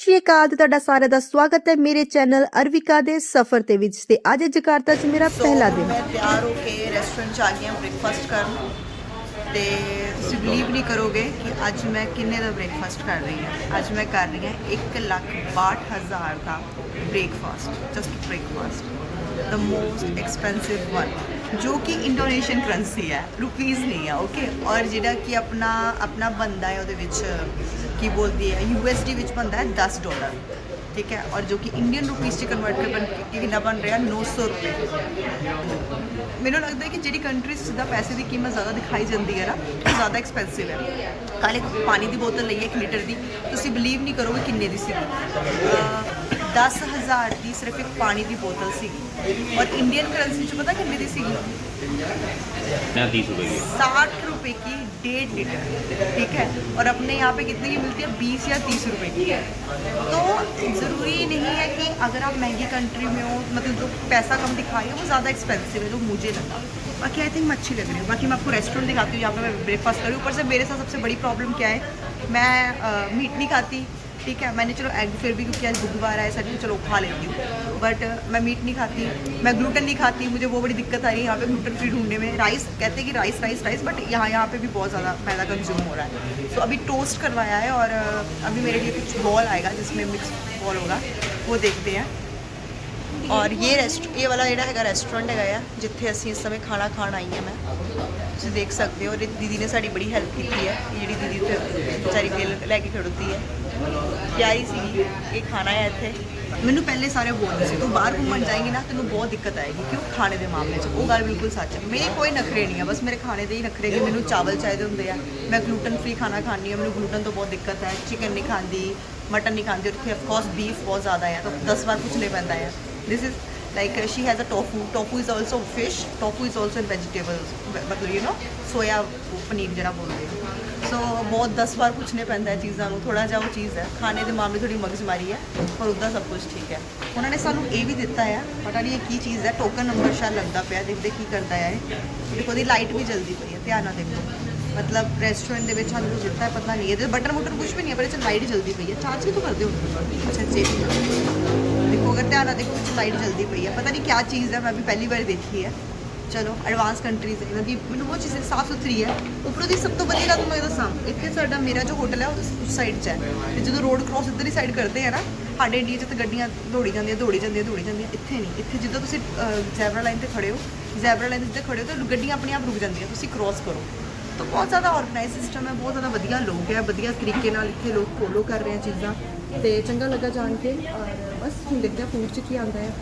ਸ਼੍ਰੀ ਅਕਾਲ ਤੇ ਤੁਹਾਡਾ ਸਾਰਿਆਂ ਦਾ ਸਵਾਗਤ ਹੈ ਮੇਰੇ ਚੈਨਲ ਅਰਵਿਕਾ ਦੇ ਸਫ਼ਰ ਤੇ ਵਿੱਚ ਤੇ ਅੱਜ ਜਕਾਰਤਾ 'ਚ ਮੇਰਾ ਪਹਿਲਾ ਦਿਨ। ਮੈਂ ਤਿਆਰ ਹੋ ਕੇ ਰੈਸਟੋਰੈਂਟ 'ਚ ਆ ਗਈ ਹਾਂ ਬ੍ਰੇਕਫਾਸਟ ਕਰਨ ਤੇ ਤੁਸੀਂ ਬਲੀਵ ਨਹੀਂ ਕਰੋਗੇ ਕਿ ਅੱਜ ਮੈਂ ਕਿੰਨੇ ਦਾ ਬ੍ਰੇਕਫਾਸਟ ਕਰ ਰਹੀ ਹਾਂ। ਅੱਜ ਮੈਂ ਕਰ ਰਹੀ ਹਾਂ 1 ਲੱਖ 62000 ਦਾ breakfast just breakfast the most expensive one ਜੋ ਕਿ ਇੰਡੋਨੇਸ਼ੀਅਨ ਕਰੰਸੀ ਹੈ ਰੁਪੀਜ਼ ਨਹੀਂ ਹੈ ਓਕੇ ਔਰ ਜਿਹੜਾ ਕਿ ਆਪਣਾ ਆਪਣਾ ਬੰਦਾ ਹੈ ਉਹਦੇ ਵਿੱਚ ਕੀ ਬੋਲਦੀ ਹੈ? ਯੂਐਸਡੀ ਵਿੱਚ ਬਣਦਾ ਹੈ 10 ਡਾਲਰ ਠੀਕ ਹੈ? ਔਰ ਜੋ ਕਿ ਇੰਡੀਅਨ ਰੁਪੀਸ 'ਚ ਕਨਵਰਟ ਕਰ ਬਣ ਕੇ ਕਿੰਨਾ ਬਣ ਰਿਹਾ? 900 ਰੁਪਏ। ਮੈਨੂੰ ਲੱਗਦਾ ਹੈ ਕਿ ਜਿਹੜੀ ਕੰਟਰੀ 'ਚ ਸਿੱਧਾ ਪੈਸੇ ਦੀ ਕੀਮਤ ਜ਼ਿਆਦਾ ਦਿਖਾਈ ਜਾਂਦੀ ਹੈ ਨਾ, ਉਹ ਜ਼ਿਆਦਾ ਐਕਸਪੈਂਸਿਵ ਹੈ। ਕੱਲ੍ਹ ਇੱਕ ਪਾਣੀ ਦੀ ਬੋਤਲ ਲਈ ਹੈ 1 ਲੀਟਰ ਦੀ। ਤੁਸੀਂ ਬਲੀਵ ਨਹੀਂ ਕਰੋਗੇ ਕਿੰਨੇ ਦੀ ਸੀ। 10000 ਦੀ ਸਿਰਫ ਇੱਕ ਪਾਣੀ ਦੀ ਬੋਤਲ ਸੀਗੀ ਔਰ ਇੰਡੀਅਨ ਕਰੰਸੀ 'ਚ ਪਤਾ ਕਿੰਨੇ ਦੀ ਸੀਗੀ यहाँ तीस रुपए की है। साठ रुपए की डेढ़ लीटर ठीक है और अपने यहाँ पे कितने की मिलती है बीस या तीस रुपए की तो ज़रूरी नहीं है कि अगर आप महंगी कंट्री में हो मतलब जो पैसा कम दिखा रही हो वो ज़्यादा एक्सपेंसिव है जो मुझे लगा बाकी आई थिंक मैं अच्छी लग रही हूँ बाकी मैं आपको रेस्टोरेंट दिखाती हूँ यहाँ पे मैं ब्रेकफास्ट करूँ ऊपर से मेरे साथ सबसे बड़ी प्रॉब्लम क्या है मैं मीट नहीं खाती ठीक है, मैंने चलो एग फिर भी क्योंकि आज बुधवार है सर चलो खा लेती हूँ। बट uh, मैं मीट नहीं खाती, मैं ग्लूटन नहीं खाती, मुझे वो बड़ी दिक्कत आ रही है, यहाँ पे ग्लूटन फ्री ढूँढने में। राइस कहते हैं कि राइस राइस राइस बट यहाँ यहाँ पे भी बहुत ज़्यादा मैदा कंज्यूम हो रहा है। सो अभी टोस्ट करवाया है और uh, अभी मेरे लिए कुछ बॉल आएगा जिसमें मिक्स बॉल होगा, वो देखते हैं। और ये रेस्ट ये वाला जोड़ा है रेस्टोरेंट है जिते असी इस समय खाना खान आई हैं मैं। ਤੁਸੀਂ ਦੇਖ ਸਕਦੇ ਹੋ ਦੀਦੀ ਨੇ ਸਾਡੀ ਬੜੀ ਹੈਲਪ ਕੀਤੀ ਹੈ, ਇਹ ਜਿਹੜੀ ਦੀਦੀ ਉੱਥੇ ਵਿਚਾਰੀ ਬਿੱਲ ਲੈ ਕੇ ਖੜੋਤੀ ਹੈ। ਪਿਆਰੀ ਸੀਗੀ ਇਹ ਖਾਣਾ ਹੈ ਇੱਥੇ। ਮੈਨੂੰ ਪਹਿਲੇ ਸਾਰੇ ਬੋਲਦੇ ਸੀ, ਤੂੰ ਬਾਹਰ ਘੁੰਮਣ ਜਾਏਂਗੀ ਨਾ, ਤੈਨੂੰ ਬਹੁਤ ਦਿੱਕਤ ਆਏਗੀ, ਕਿਉਂ? ਖਾਣੇ ਦੇ ਮਾਮਲੇ 'ਚ। ਉਹ ਗੱਲ ਬਿਲਕੁਲ ਸੱਚ ਹੈ। ਮੇਰੇ ਕੋਈ ਨਖਰੇ ਨਹੀਂ ਆ, ਬਸ ਮੇਰੇ ਖਾਣੇ ਦੇ ਹੀ ਨਖਰੇ ਕਿ ਮੈਨੂੰ ਚਾਵਲ ਚਾਹੀਦੇ ਹੁੰਦੇ ਆ। ਮੈਂ ਗਲੂਟਨ ਫ੍ਰੀ ਖਾਣਾ ਖਾਂਦੀ ਹਾਂ, ਮੈਨੂੰ ਗਲੂਟਨ ਤੋਂ ਬਹੁਤ ਦਿੱਕਤ ਹੈ। ਚਿਕਨ ਨਹੀਂ ਖਾਂਦੀ ਮਟਨ ਨਹੀਂ ਖਾਂਦੀ। ਉੱਥੇ ਇੱਥੇ ਆਫ ਕੋਰਸ ਬੀਫ ਬਹੁਤ ਜ਼ਿਆਦਾ ਹੈ। ਤਾਂ 10 ਵਾਰ ਪੁੱਛਣੇ ਪੈਂਦਾ ਹੈ। This is like uh, she has a tofu. Tofu is also fish. Tofu is also in vegetables. ਮਤਲਬ ਯੂ know ਸੋਇਆ ਪਨੀਰ ਜਿਹੜਾ ਬੋਲਦੇ ਆ ਸੋ ਬਹੁਤ 10 ਵਾਰ ਪੁੱਛਣੇ ਪੈਂਦਾ ਹੈ ਚੀਜ਼ਾਂ ਨੂੰ ਥੋੜਾ ਜਿਹਾ ਉਹ ਚੀਜ਼ ਹੈ ਖਾਣੇ ਦੇ ਮਾਮਲੇ ਥੋੜੀ ਮਗਜ਼ਮਾਰੀ ਹੈ ਪਰ ਉੱਦਾਂ ਸਭ ਕੁਝ ਠੀਕ ਹੈ ਉਹਨਾਂ ਨੇ ਸਾਨੂੰ ਇਹ ਵੀ ਦਿੱਤਾ ਹੈ ਪਤਾ ਨਹੀਂ ਇਹ ਕੀ ਚੀਜ਼ ਹੈ ਟੋਕਨ ਨੰਬਰ ਸ਼ਾਇਦ ਲੱਗਦਾ ਪਿਆ ਦੇਖਦੇ ਕੀ ਕਰਦਾ ਹੈ ਇਹ ਦੇਖੋ ਦੀ ਲਾਈਟ ਵੀ ਜਲਦੀ ਪਈ ਹੈ ਧਿਆਨ ਨਾਲ ਦੇਖੋ ਮਤਲਬ ਰੈਸਟੋਰੈਂਟ ਦੇ ਵਿੱਚ ਸਾਨੂੰ ਕੁਝ ਦਿੱਤਾ ਹੈ ਪਤਾ ਨਹੀਂ ਇਹਦੇ ਬਟਨ ਬਟਨ ਕੁਝ ਵੀ ਨਹੀਂ ਹੈ ਪਰ ਇਹ 'ਚ ਲਾਈਟ ਜਲਦੀ ਪਈ ਹੈ ਚਾਰਜ ਕਿਤੋਂ ਕਰਦੇ ਹੋ ਅੱਛਾ ਜੀ ਦੇਖੋ ਅਗਰ ਧਿਆਨ ਨਾਲ ਦੇਖੋ ਵਿੱਚ ਲਾਈਟ ਜਲਦੀ ਪਈ ਹੈ। ਪਤਾ ਨਹੀਂ ਕੀ ਚੀਜ਼ ਹੈ, ਮੈਂ ਵੀ ਪਹਿਲੀ ਵਾਰ ਦੇਖੀ ਹੈ। ਚਲੋ ਐਡਵਾਂਸ ਕੰਟਰੀਜ਼ ਇਹਨਾਂ ਦੀ ਮੈਨੂੰ ਬਹੁਤ ਚੀਜ਼ ਸਾਫ਼ ਸੁਥਰੀ ਹੈ। ਉੱਪਰੋਂ ਦੀ ਸਭ ਤੋਂ ਵਧੀਆ ਗੱਲ ਮੈਂ ਇਹ ਦੱਸਾਂ, ਇੱਥੇ ਸਾਡਾ ਮੇਰਾ ਜੋ ਹੋਟਲ ਹੈ, ਉਹ ਉਸ ਸਾਈਡ 'ਚ ਹੈ। ਤੇ ਜਦੋਂ ਰੋਡ ਕ੍ਰਾਸ ਇੱਧਰ ਹੀ ਸਾਈਡ ਕਰਦੇ ਆ ਨਾ, ਸਾਡੇ ਇੰਡੀਆ 'ਚ ਤਾਂ ਗੱਡੀਆਂ ਦੌੜੀ ਜਾਂਦੀਆਂ ਦੌੜੀ ਜਾਂਦੀਆਂ ਦੌੜੀ ਜਾਂਦੀਆਂ, ਇੱਥੇ ਨਹੀਂ। ਇੱਥੇ ਜਦੋਂ ਤੁਸੀਂ ਜ਼ੈਬਰਾ ਲਾਈਨ ਤੇ ਖੜੇ ਹੋ ਜ਼ੈਬਰਾ ਲਾਈਨ ਤੇ ਖੜੇ ਹੋ, ਤਾਂ ਗੱਡੀਆਂ ਆਪਣੇ ਆਪ ਰੁਕ ਜਾਂਦੀਆਂ, ਤੁਸੀਂ ਕ੍ਰਾਸ ਕਰੋ। ਤਾਂ ਬਹੁਤ ਜ਼ਿਆਦਾ ਆਰਗੇਨਾਈਜ਼ ਸਿਸਟਮ ਹੈ, ਬਹੁਤ ਜ਼ਿਆਦਾ ਵਧੀਆ ਲੋਕ ਹੈ, ਵਧੀਆ ਤਰੀਕੇ ਨਾਲ ਇੱਥੇ ਲੋਕ ਫੋਲੋ ਕਰ ਰਹੇ ਆ ਚੀਜ਼ਾਂ। ਤੇ ਚੰਗਾ ਲੱਗਾ ਜਾਣ ਕੇ, ਔਰ ਬਸ ਹੁਣ ਦੇਖਦੇ ਆ ਫੂਡ 'ਚ ਕੀ ਆਉਂਦਾ ਹੈ।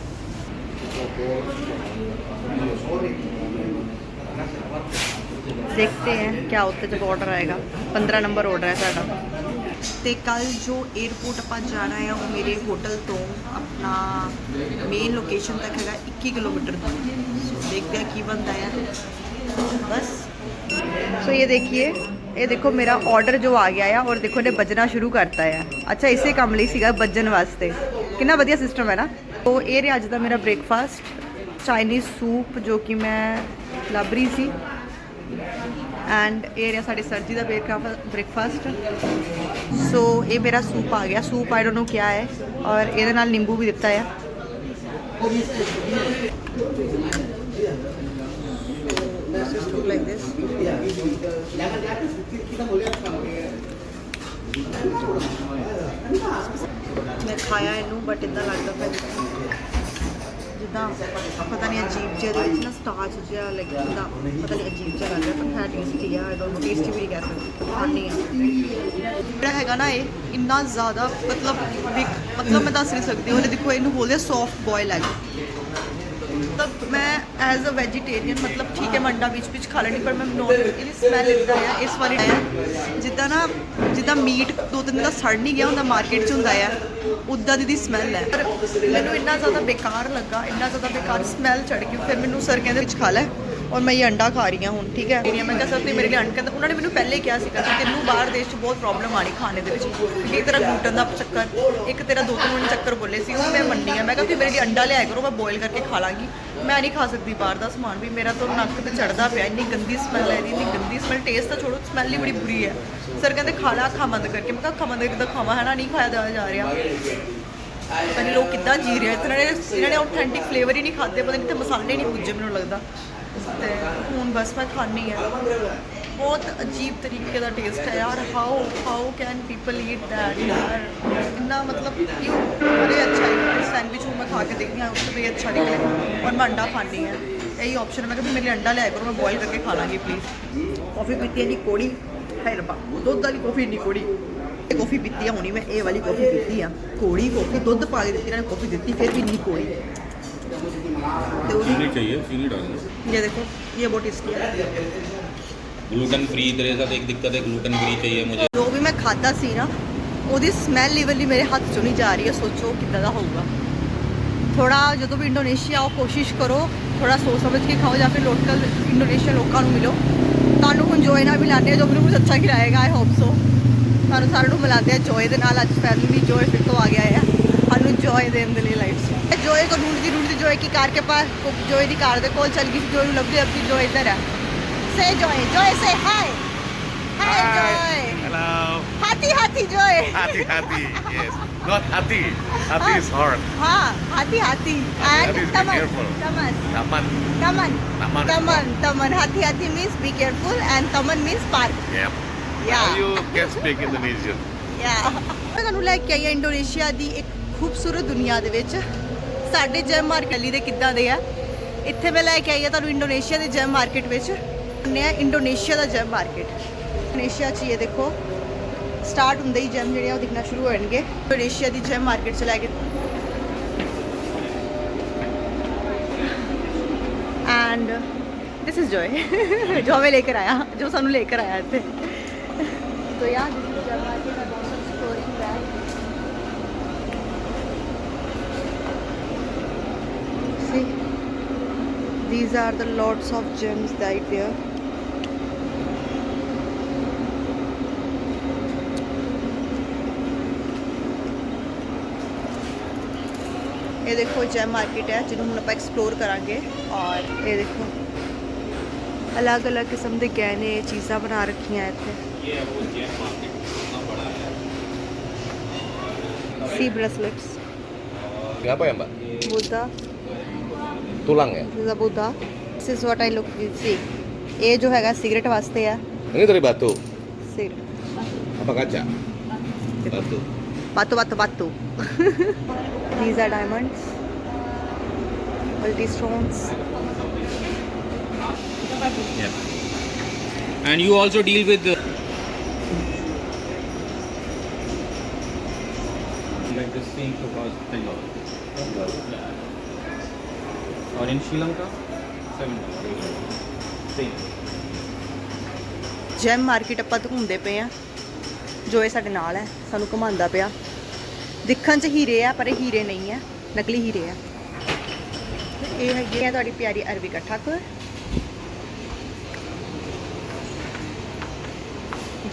देखते हैं क्या होते जब ऑर्डर आएगा पंद्रह नंबर ऑर्डर है साढ़ा ਤੇ ਕੱਲ ਜੋ 에어ਪੋਰਟ ਆਪਾਂ ਜਾਣਾ ਹੈ, ਉਹ ਮੇਰੇ ਹੋਟਲ ਤੋਂ ਆਪਣਾ ਮੇਨ ਲੋਕੇਸ਼ਨ ਤੱਕ ਹੈਗਾ 21 ਕਿਲੋਮੀਟਰ ਦੂਰ ਸੋ ਦੇਖਦੇ ਆ ਕੀ ਬਣਦਾ ਹੈ। ਬਸ। ਸੋ ਇਹ ਦੇਖिए ਇਹ ਦੇਖੋ ਮੇਰਾ ਆਰਡਰ ਜੋ ਆ ਗਿਆ ਆ ਔਰ ਦੇਖੋ ਨੇ ਵੱਜਣਾ ਸ਼ੁਰੂ ਕਰਤਾ ਆ ਅੱਛਾ ਇਸੇ ਕੰਮ ਲਈ ਸੀਗਾ ਵੱਜਣ ਵਾਸਤੇ ਕਿੰਨਾ ਵਧੀਆ ਸਿਸਟਮ ਹੈ ਨਾ ਤੋ ਇਹ ਰਿਹਾ ਅੱਜ ਦਾ ਮੇਰਾ ਬ੍ਰੇਕਫਾਸਟ ਚਾਈਨੀਜ਼ ਸੂਪ ਜੋ ਕਿ ਮੈਂ ਲੱਭ ਰਹੀ ਸੀ ਐਂਡ ਇਹ ਰਿਹਾ ਸਾਡੇ ਸਰ ਜੀ ਦਾ ਬ੍ਰੇਕਫਾਸਟ ਸੋ ਇਹ ਮੇਰਾ ਸੂਪ ਆ ਗਿਆ ਸੂਪ ਆਈ ਡੋਨਟ ਨੋ ਕਿਆ ਹੈ ਔਰ ਇਹਦੇ ਨਾਲ ਨਿੰਬੂ ਵੀ ਦਿੱਤਾ ਆ This is like this. ਮੈਂ ਖਾਇਆ ਇਹਨੂੰ ਬਟ ਇਦਾਂ ਲੱਗਦਾ ਪਿਆ ਜਿੱਦਾਂ ਪਤਾ ਨਹੀਂ ਅਜੀਬ ਜਿਹਾ ਦੇ ਵਿੱਚ ਨਾ ਸਟਾਰਚ ਜਿਹਾ ਲਾਈਕ ਪਤਾ ਨਹੀਂ ਅਜੀਬ ਜਿਹਾ ਲੱਗ ਪਰ ਹੈ ਟੇਸਟੀ ਆ ਆਈ ਡੋਨਟ ਟੇਸਟੀ ਵੀ ਨਹੀਂ ਕਹਿ ਸਕਦੇ ਫਨੀ ਆ ਜਿਹੜਾ ਹੈਗਾ ਨਾ ਇਹ, ਇੰਨਾ ਜ਼ਿਆਦਾ, ਮਤਲਬ ਬਿਗ ਮਤਲਬ ਮੈਂ ਦੱਸ ਨਹੀਂ ਸਕਦੀ, ਉਹਨੇ ਦੇਖੋ, ਇਹਨੂੰ ਬੋਲਦੇ ਸੌਫਟ ਬੋਇਲ ਹੈ ਮਤਲਬ ਮੈਂ ਐਜ਼ ਅ ਵੈਜੀਟੇਰੀਅਨ ਮਤਲਬ ਠੀਕ ਹੈ, ਮੰਡਾ ਵਿੱਚ ਵਿੱਚ ਖਾ ਲੈਣੀ ਪਰ ਮੈਂ ਨੋਨ ਇਹਦੀ ਸਮੈਲ ਇਦਾਂ ਆ, ਇਸ ਵਾਰੀ ਆਇਆ ਜਿੱਦਾਂ ਨਾ, ਜਿੱਦਾਂ ਮੀਟ ਦੋ ਤਿੰਨ ਦਾ ਸੜ ਨਹੀਂ ਗਿਆ ਹੁੰਦਾ ਮਾਰਕੀਟ 'ਚ ਹੁੰਦਾ ਆ ਉਦਾਂ ਦੀ ਦੀ ਸਮੈਲ ਹੈ ਪਰ ਮੈਨੂੰ ਇੰਨਾ ਜ਼ਿਆਦਾ ਬੇਕਾਰ ਲੱਗਾ, ਇੰਨਾ ਜ਼ਿਆਦਾ ਬੇਕਾਰ ਸਮੈਲ ਚੜ ਗਈ, ਫਿਰ ਮੈਨੂੰ ਸਰ ਕਹਿੰਦੇ ਵਿੱਚ ਖਾ ਲੈ, ਔਰ ਮੈਂ ਇਹ ਅੰਡਾ ਖਾ ਰਹੀ ਹਾਂ ਹੁਣ, ਠੀਕ ਹੈ? ਮੈਂ ਕਿਹਾ, ਸਰ, ਤੁਸੀਂ ਮੇਰੇ ਲਈ ਅੰਡਾ ਕਹਿੰਦਾ ਉਹਨਾਂ ਨੇ ਮੈਨੂੰ ਪਹਿਲੇ ਕਿਹਾ ਸੀਗਾ ਕਿ ਤੈਨੂੰ ਬਾਹਰ ਦੇਸ਼ 'ਚ ਬਹੁਤ ਪ੍ਰੋਬਲਮ ਆਣੀ ਖਾਣੇ ਦੇ ਵਿੱਚ। ਕਿਉਂਕਿ ਇੱਕ ਤੇਰਾ ਗਲੂਟਨ ਦਾ ਚੱਕਰ, ਇੱਕ ਤੇਰਾ ਦੋ ਤਿੰਨ ਚੱਕਰ ਬੋਲੇ ਸੀ, ਉਹ ਮੈਂ ਮੰਨੀ ਆ। ਮੈਂ ਕਿਹਾ, ਤੁਸੀਂ ਮੇਰੇ ਲਈ ਅੰਡਾ ਲਿਆਇਆ ਕਰੋ, ਮੈਂ ਬੋਇਲ ਕਰਕੇ ਖਾ ਲਾਂਗੀ। ਮੈਂ ਨਹੀਂ ਖਾ ਸਕਦੀ ਬਾਹਰ ਦਾ ਸਮਾਨ ਵੀ, ਮੇਰਾ ਤਾਂ ਨੱਕ ਤੇ ਚੜਦਾ ਪਿਆ, ਇੰਨੀ ਗੰਦੀ ਸਮੈਲ ਹੈ ਇੰਨੀ ਗੰਦੀ ਸਮੈਲ ਟੇਸਟ ਤਾਂ ਛੋੜੋ ਸਮੈਲ ਹੀ ਬੜੀ ਬੁਰੀ ਹੈ। ਸਰ ਕਹਿੰਦੇ ਖਾ ਲਾ ਅੱਖਾਂ ਬੰਦ ਕਰਕੇ। ਮੈਂ ਕਿਹਾ ਅੱਖਾਂ ਬੰਦ ਕਰਕੇ ਤਾਂ ਖਾਵਾਂ, ਹੈ ਨਾ? ਨਹੀਂ ਖਾਇਆ ਜਾ ਰਿਹਾ। ਪਤਾ ਨਹੀਂ ਲੋਕ ਕਿੱਦਾਂ ਜੀ ਰਹੇ ਆ। ਇਹਨਾਂ ਨੇ ਇਹਨਾਂ ਨੇ ਆਥੈਂਟਿਕ ਫਲੇਵਰ ਹੀ ਨਹੀਂ ਖਾਦੇ ਪਤਾ ਨਹੀਂ ਤੇ ਮਸਾਲੇ ਨਹੀਂ ਪੁੱਜੇ, ਮੈਨੂੰ ਲੱਗਦਾ। ਤੇ ਹੁਣ ਬਸ ਮੈਂ ਖਾਣੀ ਆ ਬਹੁਤ ਅਜੀਬ ਤਰੀਕੇ ਦਾ ਟੇਸਟ ਹੈ ਯਾਰ how how can people eat that ਯਾਰ ਇੰਨਾ ਮਤਲਬ ਯੂ ਬੜੇ ਅੱਛਾ ਹੈ ਸੈਂਡਵਿਚ ਨੂੰ ਮੈਂ ਖਾ ਕੇ ਦੇਖੀ ਹਾਂ ਉਸ ਤੋਂ ਵੀ ਅੱਛਾ ਨਿਕਲੇ। ਔਰ ਮੈਂ ਅੰਡਾ ਖਾਣੀ ਹੈ। ਇਹੀ ਆਪਸ਼ਨ ਮੈਂ ਕਿਹਾ ਮੇਰੇ ਅੰਡਾ ਲੈ ਕਰੋ ਮੈਂ ਬੋਇਲ ਕਰਕੇ ਖਾ ਲਾਂਗੀ ਪਲੀਜ਼ ਕਾਫੀ ਪੀਤੀ ਨਹੀਂ ਕੋੜੀ। ਹੈ ਰੱਬਾ ਦੁੱਧ ਵਾਲੀ ਕਾਫੀ ਨਹੀਂ ਕੋੜੀ। ਇਹ ਕਾਫੀ ਪੀਤੀ ਆ ਹੁਣੀ ਮੈਂ ਇਹ ਵਾਲੀ ਕਾਫੀ ਪੀਤੀ ਆ। ਕੋੜੀ ਕਾਫੀ ਦੁੱਧ ਪਾ ਕੇ ਦਿੱਤੀ ਨਾ ਕਾਫੀ ਦਿੱਤੀ ਫਿਰ ਵੀ ਨਹੀਂ ਕੋੜੀ। ਤੇ ਨਹੀਂ ਚਾਹੀਏ ਚੀਨੀ ਡਾਲਣੀ। ਇਹ ਦੇਖੋ ਇਹ ਬਹੁਤ ਟੇਸਟੀ ਹੈ। ग्लूटेन फ्री तेरे साथ एक दिक्कत है ग्लूटेन फ्री चाहिए मुझे ਜੋ ਵੀ ਮੈਂ ਖਾਦਾ ਸੀ ਨਾ ਉਹਦੀ ਸਮੈਲ ਲੈਵਲ ਹੀ ਮੇਰੇ ਹੱਥ ਚੋਂ ਨਹੀਂ ਜਾ ਰਹੀ ਹੈ ਸੋਚੋ ਕਿੱਦਾਂ ਦਾ ਹੋਊਗਾ ਥੋੜਾ ਜਦੋਂ ਵੀ ਇੰਡੋਨੇਸ਼ੀਆ ਆਓ ਕੋਸ਼ਿਸ਼ ਕਰੋ ਥੋੜਾ ਸੋਚ ਸਮਝ ਕੇ ਖਾਓ ਜਾਂ ਫਿਰ ਲੋਕਲ ਇੰਡੋਨੇਸ਼ੀਆ ਲੋਕਾਂ ਨੂੰ ਮਿਲੋ ਤੁਹਾਨੂੰ ਹੁਣ ਜੋਏ ਨਾਲ ਮਿਲਾਉਂਦੇ ਆ ਜੋ ਮੈਨੂੰ ਕੁਝ ਅੱਛਾ ਖਿਲਾਏਗਾ ਆਈ ਹੋਪ ਸੋ ਤੁਹਾਨੂੰ ਸਾਰਿਆਂ ਨੂੰ ਮਿਲਾਉਂਦੇ ਆ ਜੋਏ ਦੇ ਨਾਲ ਅੱਜ ਫੈਮਿਲੀ ਜੋਏ ਫਿਰ ਤੋਂ ਆ ਗਿਆ ਹੈ ਸਾਨੂੰ ਜੋਏ ਦੇਣ ਦੇ ਲਈ ਲਾਈਫ 'ਚ ਜੋਏ ਕੋ ਢੂੰਡਦੀ ਢੂੰਡਦੀ ਜੋਏ ਕੀ ਕਾਰ ਕੇ ਪਾਸ ਜੋਏ ਦੀ ਕਾਰ ਦੇ ਕੋਲ ਚਲ ਗਈ ਸੀ ਜੋਏ ਨੂੰ ਲੱਭਦੀ ਲੱਭਦੀ ਜੋਏ ਇੱਧਰ ਹੈ Say Joy. Joy, say hi. Hi, Hi. Joy. Hello. Hati, hati, Joy. Hati, hati. Yes. Not hati. Hati is hard. Ha, hati, hati. And hati is be taman. careful. Taman. Taman. Taman. Taman. Taman. Taman. Hati, hati means be careful and taman means park. Yep. Now Yeah. you can speak Indonesian. ਯਾ ਮੈਂ ਤੁਹਾਨੂੰ ਲੈ ਕੇ ਆਈ ਹਾਂ Indonesia ਦੀ ਇੱਕ ਖੂਬਸੂਰਤ ਦੁਨੀਆ ਦੇ ਵਿੱਚ ਸਾਡੇ ਜੈਮ ਮਾਰਕਲੀ ਦੇ ਕਿੱਦਾਂ ਦੇ ਆ ਇੱਥੇ ਮੈਂ ਲੈ ਕੇ ਆਈ ਹਾਂ ਤੁਹਾਨੂੰ ਇੰਡੋਨੇਸ਼ੀਆ ਦੇ ਜੈਮ ਮਾਰਕੀਟ ਵਿੱਚ ਨੇ ਇੰਡੋਨੇਸ਼ੀਆ ਦਾ ਜੈਮ ਮਾਰਕੀਟ ਇੰਡੋਨੇਸ਼ੀਆ 'ਚ ਇਹ ਦੇਖੋ ਸਟਾਰਟ ਹੁੰਦੇ ਹੀ ਜੈਮ ਜਿਹੜੇ ਆ ਉਹ ਦਿਖਣਾ ਸ਼ੁਰੂ ਹੋ ਜਾਣਗੇ ਇੰਡੋਨੇਸ਼ੀਆ ਦੀ ਜੈਮ ਮਾਰਕੀਟ 'ਚ ਲੈ ਕੇ एंड दिस इज जॉय जो हमें लेकर आया जो सानू लेकर आया थे तो यार this is Joy market I want exploring that see these are the lots of gems right there ये देखो जय मार्केट है जिन्होंने हम आप एक्सप्लोर करा और ये देखो अलग अलग किस्म के गहने चीज़ा बना रखी हैं इतने। सी ब्रेसलेट्स सिगरेट वास्ते है। नहीं तेरी बात। तो सिगरेट apa kaca? Batu. ਬਾਤੋ ਬਾਤੋ ਬਾਤੋ these are diamonds multi stones yeah and you also deal with the like this thing to cause ten dollars or in Sri Lanka seven dollars same gem market ਆਪਾਂ ਘੁੰਮਦੇ ਪਏ ਆ ਜੋ ਇਹ ਸਾਡੇ ਨਾਲ ਹੈ ਸਾਨੂੰ ਘੁਮਾਉਂਦਾ ਪਿਆ ਦਿਖਣ 'ਚ ਹੀਰੇ ਆ ਪਰ ਇਹ ਹੀਰੇ ਨਹੀਂ ਆ ਨਕਲੀ ਹੀਰੇ ਆ ਇਹ ਹੈਗੀ ਆ ਤੁਹਾਡੀ ਪਿਆਰੀ ਅਰਵਿਕਾ ਠਾਕੁਰ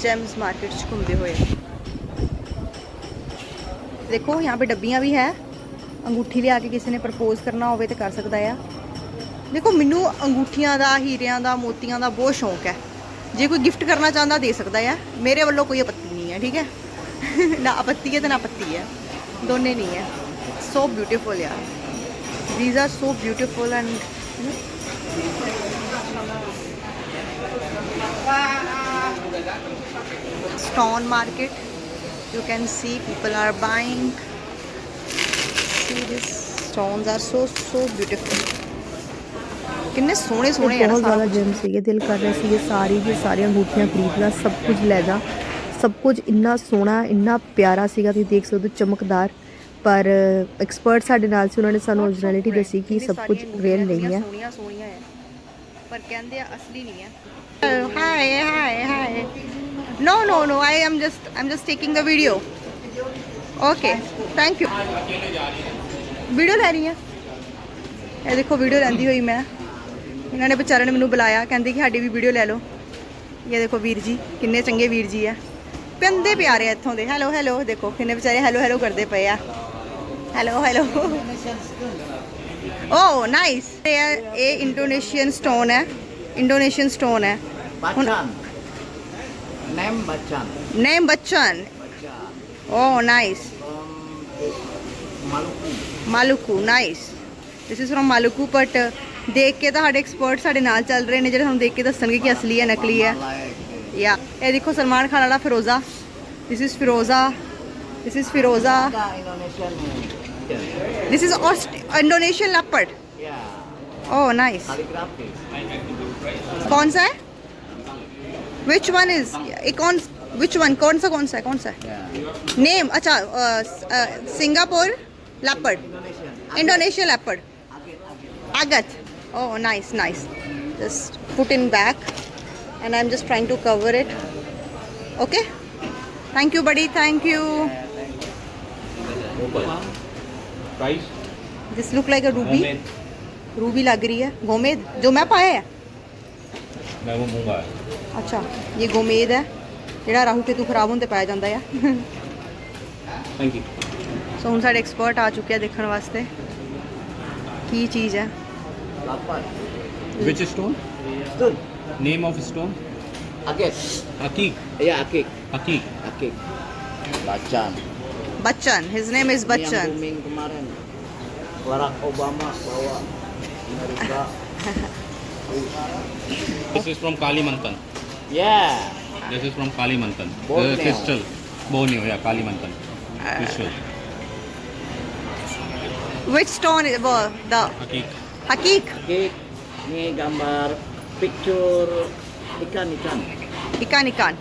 जेम्स मार्केट ਚ ਘੁੰਮਦੇ ਹੋਏ ਦੇਖੋ यहाँ पे ਡੱਬੀਆਂ ਵੀ ਹੈ ਅੰਗੂਠੀ ਲਿਆ ਕੇ ਕਿਸੇ ਨੇ ਪ੍ਰਪੋਜ਼ ਕਰਨਾ ਹੋਵੇ ਤੇ ਕਰ ਸਕਦਾ ਆ ਦੇਖੋ ਮੈਨੂੰ ਅੰਗੂਠੀਆਂ ਦਾ ਹੀਰਿਆਂ ਦਾ ਮੋਤੀਆਂ ਦਾ ਬਹੁਤ ਸ਼ੌਂਕ ਹੈ ਜੇ ਕੋਈ ਗਿਫਟ ਕਰਨਾ ਚਾਹੁੰਦਾ ਦੇ ਸਕਦਾ ਹੈ ਮੇਰੇ ਵੱਲੋਂ ਕੋਈ ਆਪੱਤੀ ਨਹੀਂ ਹੈ ਠੀਕ ਹੈ ਨਾ ਆਪੱਤੀ ਹੈ ਤੇ ਨਾ ਪੱਤੀ ਹੈ ਦੋਨੇ ਨਹੀਂ ਹੈ ਸੋ ਬਿਊਟੀਫੁਲ ਯਾਰ these are so beautiful and you know, stone market you can see people are buying see these stones are so so beautiful ਕਿੰਨੇ ਸੋਹਣੇ ਸੋਹਣੇ ਆ ਨਾ ਬਹੁਤ ਸਾਰਾ ਜ਼ਿਆਦਾ ਕੁਛ। ਜਿਮ ਸੀਗੇ ਦਿਲ ਕਰ ਰਿਹਾ ਸੀਗੇ ਸਾਰੀ ਦੀ ਸਾਰੀਆਂ ਅੰਗੂਠੀਆਂ ਖਰੀਦ ਲਾ ਸਭ ਕੁਝ ਇੰਨਾ ਸੋਹਣਾ ਇੰਨਾ ਪਿਆਰਾ ਸੀਗਾ ਤੁਸੀਂ ਦੇਖ ਸਕਦੇ ਹੋ ਚਮਕਦਾਰ। ਪਰ ਐਕਸਪਰਟ ਸਾਡੇ ਨਾਲ ਸੀ ਉਹਨਾਂ ਨੇ ਸਾਨੂੰ ਓਰੀਜਨੈਲਿਟੀ ਦੱਸੀ ਕਿ ਸਭ ਕੁਝ ਰੀਅਲ ਨਹੀਂ ਹੈ। ਸੋਹਣੀਆਂ ਸੋਹਣੀਆਂ ਹੈ। ਪਰ ਕਹਿੰਦੇ ਆ ਅਸਲੀ ਨਹੀਂ ਹੈ। Hi hi hi no no no I am just I am just taking the video okay thank you video ਲੈ ਰਹੀ ਹਾਂ। ਇਹ ਦੇਖੋ ਵੀਡੀਓ ਲੈਂਦੀ ਹੋਈ ਮੈਂ। ਇਹਨਾਂ ਨੇ ਵਿਚਾਰਿਆਂ ਨੇ ਮੈਨੂੰ ਬੁਲਾਇਆ ਕਹਿੰਦੇ ਕਿ ਸਾਡੀ ਵੀ ਵੀਡੀਓ ਲੈ ਲਓ। ਇਹ ਦੇਖੋ ਵੀਰ ਜੀ ਕਿੰਨੇ ਚੰਗੇ ਵੀਰ ਜੀ ਆ। ਪਿੰਦੇ ਪਿਆਰੇ ਇੱਥੋਂ ਦੇ। ਹੈਲੋ ਹੈਲੋ ਦੇਖੋ ਕਿੰਨੇ ਵਿਚਾਰੇ ਹੈਲੋ ਹੈਲੋ ਕਰਦੇ ਪਏ ਆ। ਹੈਲੋ ਹੈਲੋ ਓ ਨਾਈਸ ਇਹ ਇਹ ਇੰਡੋਨੇਸ਼ੀਅਨ ਸਟੋਨ ਹੈ। ਇੰਡੋਨੇਸ਼ੀਅਨ ਸਟੋਨ ਹੈ. Name Bachchan. Oh nice. Maluku nice this is from Maluku but ਦੇਖ ਕੇ ਤਾਂ ਸਾਡੇ ਐਕਸਪਰਟ ਸਾਡੇ ਨਾਲ ਚੱਲ ਰਹੇ ਨੇ ਜਿਹੜੇ ਸਾਨੂੰ ਦੇਖ ਕੇ ਦੱਸਣਗੇ ਕਿ ਅਸਲੀ ਹੈ ਨਕਲੀ ਹੈ या ये देखो सलमान खान वाला फिरोज़ा। दिस इज़ फिरोज़ा। दिस इज़ फिरोज़ा। दिस इज़ इंडोनेशियन लपट ओह नाइस कौन सा है? विच वन इज़ कौन विच वन कौन सा कौन सा है? कौन सा है? नेम अच्छा सिंगापुर लपट इंडोनेशियन लपट आगत ओह nice nice just put in back and I'm just trying to cover it. Okay. Thank you, buddy. Thank you. Price This look like a ruby. Ruby लग रही है गोमेद जो मैं पाया है मैं वो मूंगा ਅੱਛਾ ਇਹ ਗੋਮੇਦ ਹੈ ਜਿਹੜਾ ਰਾਹੂ ਕੇਤੂ ਖਰਾਬ ਹੋਣ ਤੇ ਪਾਇਆ ਜਾਂਦਾ ਆ थैंक यू ਸੋ ਹੁਣ ਸਾਡੇ ਐਕਸਪਰਟ ਆ ਚੁੱਕੇ ਆ ਦੇਖਣ ਵਾਸਤੇ ਕੀ ਚੀਜ਼ ਹੈ Lapan. Which stone Stone. Name of stone? Akik. Akik. Yeah, Akik. Akik. Akik. Bachan. Bachan. His name is Bachan. Yang booming kemarin. Barack Obama bawa Amerika. this is from Kalimantan. Yeah. This is from Kalimantan. Borneo. Uh, crystal. Borneo, yeah, Kalimantan. Uh, crystal. Which stone is well, the Hakik? Hakik. Hakik. Ini gambar picture ikan-ikan. ikan ikan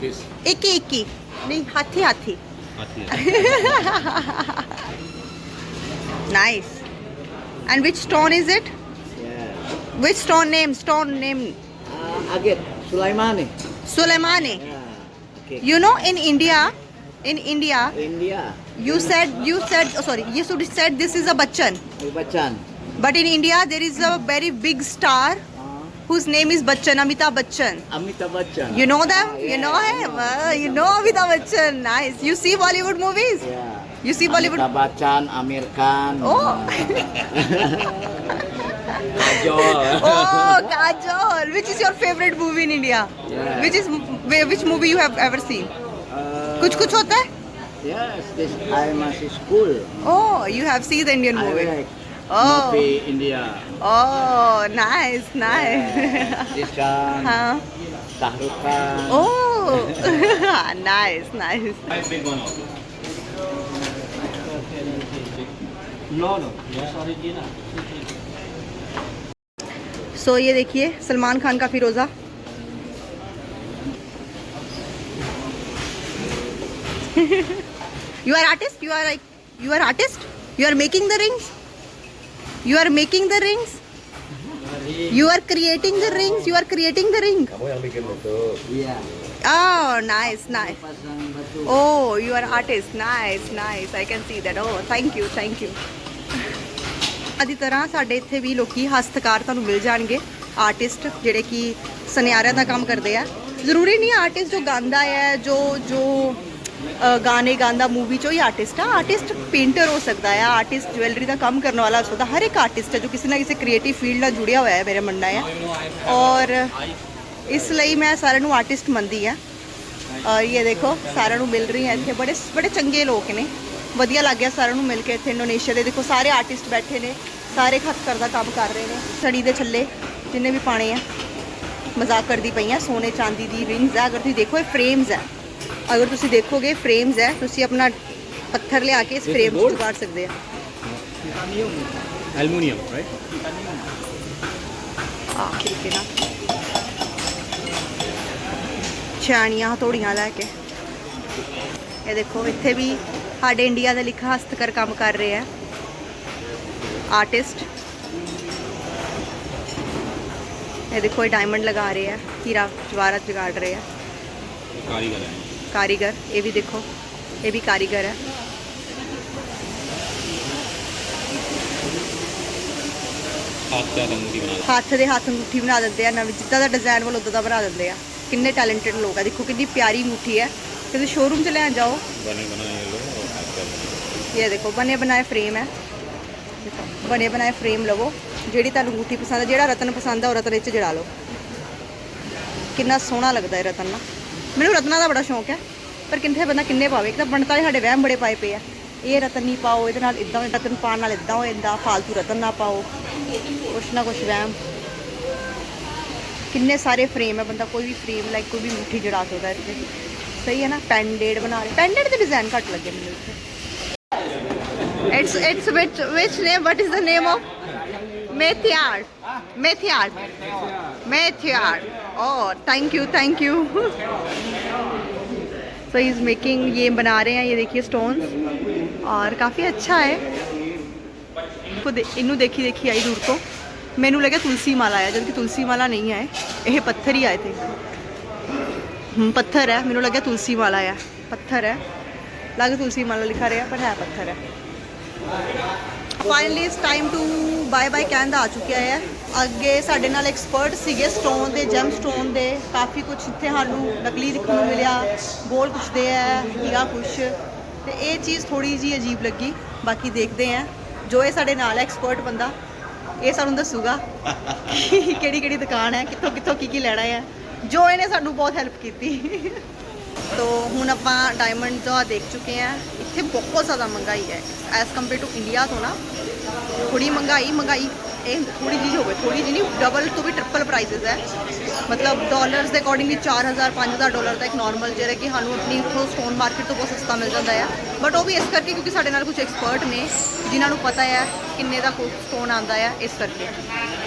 fish iki iki नहीं हाथी हाथी आती है nice and which stone is it Yeah. which stone name stone name Uh, Agit. Sulaimani. Sulaimani Yeah. Akik. you know in India in India India. you said you said oh, sorry you should have said this is a bachchan Bacan. but in India there is a very big star Uh, whose name is Bachchan Amitabh Bachchan Amitabh Bachchan. you know them Ah, you yeah, know I him know. Uh, you know Amitabh Bachchan nice you see Bollywood movies Yeah. you see Bollywood Amitabh Bachchan, Amir Khan. Oh. Kajol. oh Kajol which is your favorite movie in India Yeah. which is wh- which movie you have ever seen Uh, कुछ कुछ होता है Yes, this I masih school. oh you have seen the Indian I movie like Oh. Murthy, India. Oh, nice, nice. Yeah. Ishan. Huh? Shahrukh Khan. Oh, nice, nice. Five big one also. No, no. Sorry, so so, ये देखिए सलमान खान का फिरोज़ा you are artist you are you are artist you are making the rings you are making the rings you are creating the rings you are creating the ring Iya. oh nice nice Pasang batu. Oh, you are artist. Nice, nice. I can see that. Oh, thank you, thank you. ਆਦੀ ਤਰ੍ਹਾਂ ਸਾਡੇ ਇੱਥੇ ਵੀ ਲੋਕੀ ਹਸਤਕਾਰ ਤੁਹਾਨੂੰ ਮਿਲ ਜਾਣਗੇ artist ਜਿਹੜੇ ਕਿ ਸੁਨਿਆਰਿਆਂ ਦਾ ਕੰਮ ਕਰਦੇ ਆ ਜ਼ਰੂਰੀ ਨਹੀਂ ਆਰਟਿਸਟ ਜੋ ਗਾਉਂਦਾ ਹੈ ਜੋ ਜੋ ਗਾਣੇ ਗਾਉਂਦਾ ਮੂਵੀ ਚੋਂ ਹੀ ਆਰਟਿਸਟ ਆ। ਆਰਟਿਸਟ ਪੇਂਟਰ ਹੋ ਸਕਦਾ ਹੈ ਆਰਟਿਸਟ ਜਵੈਲਰੀ ਦਾ ਕੰਮ ਕਰਨ ਵਾਲਾ ਹੋ ਸਕਦਾ। ਹਰ ਇੱਕ ਆਰਟਿਸਟ ਹੈ ਜੋ ਕਿਸੇ ਨਾ ਕਿਸੇ ਕ੍ਰੀਏਟਿਵ ਫੀਲਡ ਨਾਲ ਜੁੜਿਆ ਹੋਇਆ ਹੈ, ਮੇਰਾ ਮੰਨਣਾ ਹੈ ਔਰ ਇਸ ਲਈ ਮੈਂ ਸਾਰਿਆਂ ਨੂੰ ਆਰਟਿਸਟ ਮੰਨਦੀ ਆ। ਔਰ ਇਹ ਦੇਖੋ, ਸਾਰਿਆਂ ਨੂੰ ਮਿਲ ਰਹੀ ਹੈ ਇੱਥੇ। ਬੜੇ ਬੜੇ ਚੰਗੇ ਲੋਕ ਨੇ। ਵਧੀਆ ਲੱਗਿਆ ਸਾਰਿਆਂ ਨੂੰ ਮਿਲ ਕੇ ਇੱਥੇ ਇੰਡੋਨੇਸ਼ੀਆ ਦੇ। ਦੇਖੋ, ਸਾਰੇ ਆਰਟਿਸਟ ਬੈਠੇ ਨੇ। ਸਾਰੇ ਖੱਤਰ ਦਾ ਕੰਮ ਕਰ ਰਹੇ ਨੇ। ਸੜੀ ਦੇ ਛੱਲੇ, ਜਿੰਨੇ ਵੀ ਪਾਣੇ ਆ। ਮਜ਼ਾਕ ਕਰਦੀ ਪਈਆਂ ਸੋਨੇ ਚਾਂਦੀ ਦੀ ਰਿੰਗਸ ਆ। ਅਗਰ ਤੁਸੀਂ ਦੇਖੋ, ਇਹ ਫਰੇਮਸ ਹੈ ਅਗਰ ਤੁਸੀਂ ਦੇਖੋਗੇ ਫਰੇਮਸ ਹੈ ਤੁਸੀਂ ਆਪਣਾ ਪੱਥਰ ਲਿਆ ਕੇ ਇਸ ਫਰੇਮਸ ਨੂੰ ਵਾੜ ਸਕਦੇ ਆ। ਐਲੂਮੀਨੀਅਮ ਰਾਈਟ ਆ ਤਰੀਕੇ ਲੈ ਕੇ। ਇਹ ਦੇਖੋ ਇੱਥੇ ਵੀ ਸਾਡੇ ਇੰਡੀਆ ਦਾ ਲਿਖਾ ਹਸਤਕਰ ਕੰਮ ਕਰ ਰਹੇ ਆ। ਆਰਟਿਸਟ ਇਹ ਦੇਖੋ ਇਹ ਡਾਇਮੰਡ ਲਗਾ ਰਹੇ ਆ ਹੀਰਾ ਜਵਾਰਾ ਜਗਾੜ ਰਹੇ ਆ। ਕਾਰੀਗਰ ਹੈ। ਕਾਰੀਗਰ ਇਹ ਵੀ ਦੇਖੋ ਇਹ ਵੀ ਕਾਰੀਗਰ ਹੈ। ਹੱਥ ਦਾ ਬਣਾ ਲਾ ਹੱਥ ਅੰਗੂਠੀ ਬਣਾ ਦਿੰਦੇ ਆ ਨਵੀਂ ਜਿੱਦਾਂ ਦਾ ਡਿਜ਼ਾਈਨ ਵੱਲ ਉਦਾਂ ਦਾ ਬਣਾ ਦਿੰਦੇ ਆ। ਕਿੰਨੇ ਟੈਲੈਂਟਡ ਲੋਕ ਆ ਦੇਖੋ ਕਿੰਨੀ ਪਿਆਰੀ ਅੰਗੂਠੀ ਹੈ। ਕਿਤੇ ਸ਼ੋਰੂਮ 'ਚ ਲੈਣ ਜਾਓ। ਬਣੇ ਬਣਾਏ ਲੋ ਬਣਾ ਇਹ ਦੇਖੋ ਬਨੇ ਬਣਾਏ ਫਰੇਮ ਹੈ। ਬਨੇ ਬਣਾਏ ਫਰੇਮ ਲਵੋ। ਜਿਹੜੀ ਤੁਹਾਨੂੰ ਅੰਗੂਠੀ ਪਸੰਦ ਹੈ ਜਿਹੜਾ ਰਤਨ ਪਸੰਦ ਹੈ ਉਹ ਰਤਨ ਵਿੱਚ ਜੜਾ ਲਓ। ਕਿੰਨਾ ਸੋਹਣਾ ਲੱਗਦਾ ਹੈ ਰਤਨ ਨਾ। ਮੈਨੂੰ ਰਤਨਾਂ ਦਾ ਬੜਾ ਸ਼ੌਂਕ ਹੈ, ਪਰ ਕਿੰਨੇ ਬੰਦਾ ਕਿੰਨੇ ਪਾਵੇ ਇੱਕ ਤਾਂ ਬਣਤਾ ਸਾਡੇ ਵਹਿਮ ਬੜੇ ਪਾਏ ਪਏ ਆ ਇਹ ਰਤਨ ਨਹੀਂ ਪਾਓ, ਇਹਦੇ ਨਾਲ ਇਦਾਂ ਰਤਨ ਪਾਉਣ ਨਾਲ ਇਦਾਂ ਹੋ ਜਾਂਦਾ ਫਾਲਤੂ ਰਤਨ ਨਾ ਪਾਓ ਕੁਛ ਨਾ ਕੁਛ ਵਹਿਮ ਕਿੰਨੇ ਸਾਰੇ ਫਰੇਮ ਹੈ ਬੰਦਾ, ਕੋਈ ਵੀ ਫਰੇਮ ਲਾਈਕ ਕੋਈ ਵੀ ਮੁੱਠੀ ਜੜਾ ਸਕਦਾ ਇੱਥੇ ਸਹੀ ਹੈ ਨਾ ਪੈਂਡੇਡ ਬਣਾ ਰਹੇ ਪੈਂਡੇਡ ਦੇ ਡਿਜ਼ਾਈਨ ਘੱਟ ਲੱਗੇ ਮੈਨੂੰ ਇੱਥੇ It's it's which which name? What is the name of? Methyar. Methyar. Methyar. Oh, thank you, thank you. so he's making ये बना रहे हैं ये देखिए stones और काफ़ी अच्छा है को दे- ਇਹਨੂੰ ਦੇਖੀ ਦੇਖੀ ਆਈ ਦੂਰ ਤੋਂ ਮੈਨੂੰ ਲੱਗਿਆ ਤੁਲਸੀ ਮਾਲਾ ਹੈ ਜਦ ਕਿ ਤੁਲਸੀ ਮਾਲਾ ਨਹੀਂ ਹੈ ਇਹ ਪੱਥਰ ਹੀ ਆਏ ਥੇ ਹਮ ਪੱਥਰ ਹੈ ਮੈਨੂੰ ਲੱਗਿਆ ਤੁਲਸੀ ਮਾਲਾ ਹੈ ਪੱਥਰ ਹੈ ਲੱਗ ਤੁਲਸੀ ਮਾਲਾ ਲਿਖਾ ਰਿਹਾ ਪਰ ਹੈ ਪੱਥਰ ਹੈ ਫਾਈਨਲੀ ਇਸ ਟਾਈਮ ਟੂ ਬਾਏ ਬਾਏ ਕਹਿਣ ਦਾ ਆ ਚੁੱਕਿਆ ਹੈ ਅੱਗੇ ਸਾਡੇ ਨਾਲ ਐਕਸਪਰਟ ਸੀਗੇ ਸਟੋਨ ਦੇ ਜੈਮ ਸਟੋਨ ਦੇ, ਕਾਫੀ ਕੁਝ ਇੱਥੇ ਸਾਨੂੰ ਨਕਲੀ ਦੇਖਣ ਨੂੰ ਮਿਲਿਆ ਬੋਲ ਪੁੱਛਦੇ ਆ ਹੀਰਾ ਕੁਛ। ਤੇ ਇਹ ਚੀਜ਼ ਥੋੜੀ ਜੀ ਅਜੀਬ ਲੱਗੀ, ਬਾਕੀ ਦੇਖਦੇ ਆ ਜੋ ਇਹ ਸਾਡੇ ਨਾਲ ਐਕਸਪਰਟ ਬੰਦਾ, ਇਹ ਸਾਨੂੰ ਦੱਸੂਗਾ ਕਿ ਕਿਹੜੀ ਕਿਹੜੀ ਦੁਕਾਨ ਹੈ, ਕਿੱਥੋਂ ਕਿੱਥੋਂ ਕੀ ਕੀ ਲੈਣਾ ਹੈ। ਜੋ ਇਹਨੇ ਸਾਨੂੰ ਬਹੁਤ ਹੈਲਪ ਕੀਤੀ। ਤੋ ਹੁਣ ਆਪਾਂ ਡਾਇਮੰਡ ਦਾ ਦੇਖ ਚੁੱਕੇ ਆ ਇੱਥੇ ਬਹੁਤ ਜ਼ਿਆਦਾ ਮਹਿੰਗਾਈ ਹੈ ਐਸ ਕੰਪੇਅਰ ਟੂ ਇੰਡੀਆ ਤੋਂ ਨਾ। ਥੋੜੀ ਮਹਿੰਗਾਈ ਮਹਿੰਗਾਈ ਇਹ ਥੋੜੀ ਜਿਹੀ ਹੋਵੇ ਥੋੜੀ ਜਿਹੀ ਨਹੀਂ ਡਬਲ ਤੋਂ ਵੀ ਟ੍ਰਿਪਲ ਪ੍ਰਾਈਸਸ ਹੈ। ਮਤਲਬ ਡਾਲਰਸ ਦੇ ਅਕੋਰਡਿੰਗਲੀ 4000 5000 ਡਾਲਰ ਦਾ ਇੱਕ ਨਾਰਮਲ ਜਿਹੜਾ ਕਿ ਸਾਨੂੰ ਆਪਣੀ ਇੱਥੋਂ ਸਟੋਨ ਮਾਰਕੀਟ ਤੋਂ ਬਹੁਤ ਸਸਤਾ ਮਿਲ ਜਾਂਦਾ ਹੈ ਬਟ ਉਹ ਵੀ ਇਸ ਕਰਕੇ ਕਿਉਂਕਿ ਸਾਡੇ ਨਾਲ ਕੁਝ ਐਕਸਪਰਟ ਨੇ, ਜਿਨ੍ਹਾਂ ਨੂੰ ਪਤਾ ਹੈ ਕਿੰਨੇ ਦਾ ਸਟੋਨ ਆਂਦਾ ਹੈ ਇਸ ਕਰਕੇ।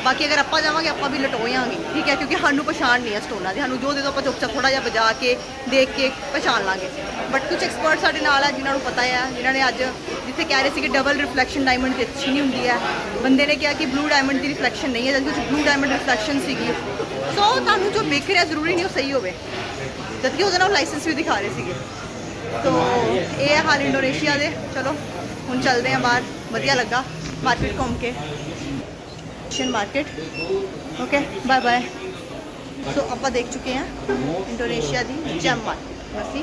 ਬਾਕੀ ਅਗਰ ਆਪਾਂ ਜਾਵਾਂਗੇ, ਆਪਾਂ ਵੀ ਲਟੋਇਆਂਗੇ ਠੀਕ ਹੈ, ਕਿਉਂਕਿ ਸਾਨੂੰ ਪਛਾਣ ਨਹੀਂ ਹੈ ਸਟੋਨਾਂ ਦੀ। ਸਾਨੂੰ ਜੋ ਦੇ ਦੋ ਆਪਾਂ ਚੁੱਪ ਚਾਪ ਥੋੜਾ ਜਿਹਾ ਵਜਾ ਕੇ ਦੇਖ ਕੇ ਪਛਾਣ ਲਾਂਗੇ। ਬਟ ਕੁਝ ਐਕਸਪਰਟ ਸਾਡੇ ਨਾਲ ਹੈ ਜਿਨ੍ਹਾਂ ਨੂੰ ਪਤਾ ਹੈ ਜਿਨ੍ਹਾਂ ਨੇ ਅੱਜ ਜਿੱਥੇ ਕਹਿ ਰਹੇ ਸੀ ਕਿ ਡਬਲ ਰਿਫਲੈਕਸ਼ਨ ਡਾਇਮੰਡ ਦੀ ਅੱਛੀ ਨਹੀਂ ਹੁੰਦੀ ਹੈ। ਬੰਦੇ ਨੇ ਕਿਹਾ ਕਿ ਬਲੂ ਡਾਇਮੰਡ ਦੀ ਰਿਫਲੈਕਸ਼ਨ ਨਹੀਂ ਹੈ ਜਦ ਕਿ ਬਲੂ ਡਾਇਮੰਡ ਰਿਫਲੈਕਸ਼ਨ ਸੀਗੀ। ਸੋ ਤੁਹਾਨੂੰ ਜੋ ਵਿਕ ਰਿਹਾ ਜ਼ਰੂਰੀ ਨਹੀਂ ਉਹ ਸਹੀ ਹੋਵੇ। ਜਦ ਕਿ ਉਹਦੇ ਨਾਲ ਲਾਇਸੈਂਸ ਵੀ ਦਿਖਾ ਰਹੇ ਸੀਗੇ। ਤੋ ਇਹ ਹੈ ਹਾਲ ਇੰਡੋਨੇਸ਼ੀਆ ਦੇ। ਚਲੋ, ਹੁਣ ਚੱਲਦੇ ਹਾਂ ਬਾਹਰ। ਵਧੀਆ ਲੱਗਾ ਮਾਰਕੀਟ ਘੁੰਮ ਕੇ। Asian market okay bye bye so ਆਪਾਂ ਦੇਖ ਚੁੱਕੇ ਹਾਂ ਇੰਡੋਨੇਸ਼ੀਆ ਦੀ ਜੈਮ ਮਾਰਕੀਟ ਅਸੀਂ